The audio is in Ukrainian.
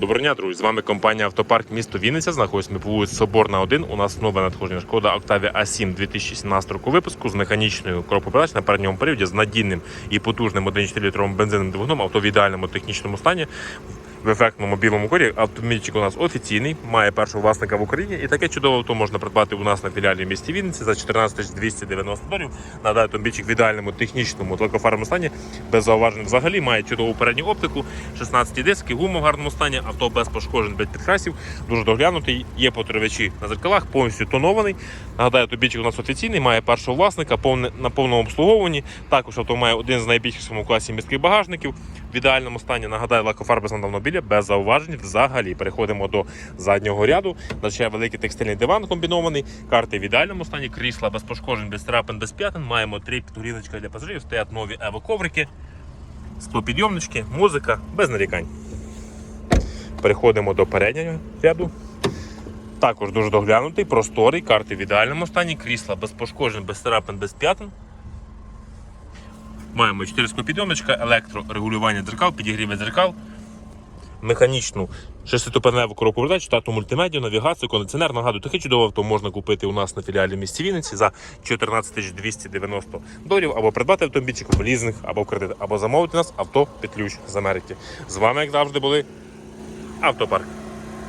Доброго дня, друзі. З вами компанія Автопарк місто Вінниця. Знаходимося ми по вулиці Соборна 1. У нас нове надходження шкода Octavia A7 2017 року випуску з механічною коробкою на передньому періоді з надійним і потужним 1,4 літровим бензиновим двигуном, авто в ідеальному технічному стані. В ефектному білому кольорі автомобільчик у нас офіційний, має першого власника в Україні. І таке чудове авто можна придбати у нас на філіалі в місті Вінниці за 14 290 доларів. Нагадаю, автомобільчик в ідеальному технічному лакофарбовому стані, без зауважень взагалі, має чудову передню оптику, 16 диски, гума в гарному стані, авто без пошкоджень, без підкрасів, дуже доглянутий, є потривачі на зеркалах, повністю тонований. Нагадаю, автомобільчик у нас офіційний, має першого власника, повне, на повному обслуговуванні. Також авто має один з найбільших в класі міських багажників. В ідеальному стані нагадаю, лакофарби з автомобіля без зауважень взагалі. Переходимо до заднього ряду. Значить, великий текстильний диван комбінований, карти в ідеальному стані, крісла без пошкоджень, без трапин, без п'ятин. Маємо три підгорілочки для пасажирів, стоять нові ево-коврики, склопідйомнички, музика без нарікань. Переходимо до переднього ряду. Також дуже доглянутий, просторий, карти в ідеальному стані, крісла без пошкоджень, без царапин, без п'ятин. Маємо 4 склопідйомничка, електрорегулювання дзеркал, підігріве дзеркал, механічну шестиступеневу коробку передач, штату мультимедіа, навігацію, кондиціонер. Нагадую, таке чудове авто можна купити у нас на філіалі в місті Вінниці за 14 290 доларів, або придбати автомобільчик в лізинг, або в кредит, або замовити нас авто під ключ з Америки. З вами, як завжди, були Автопарк.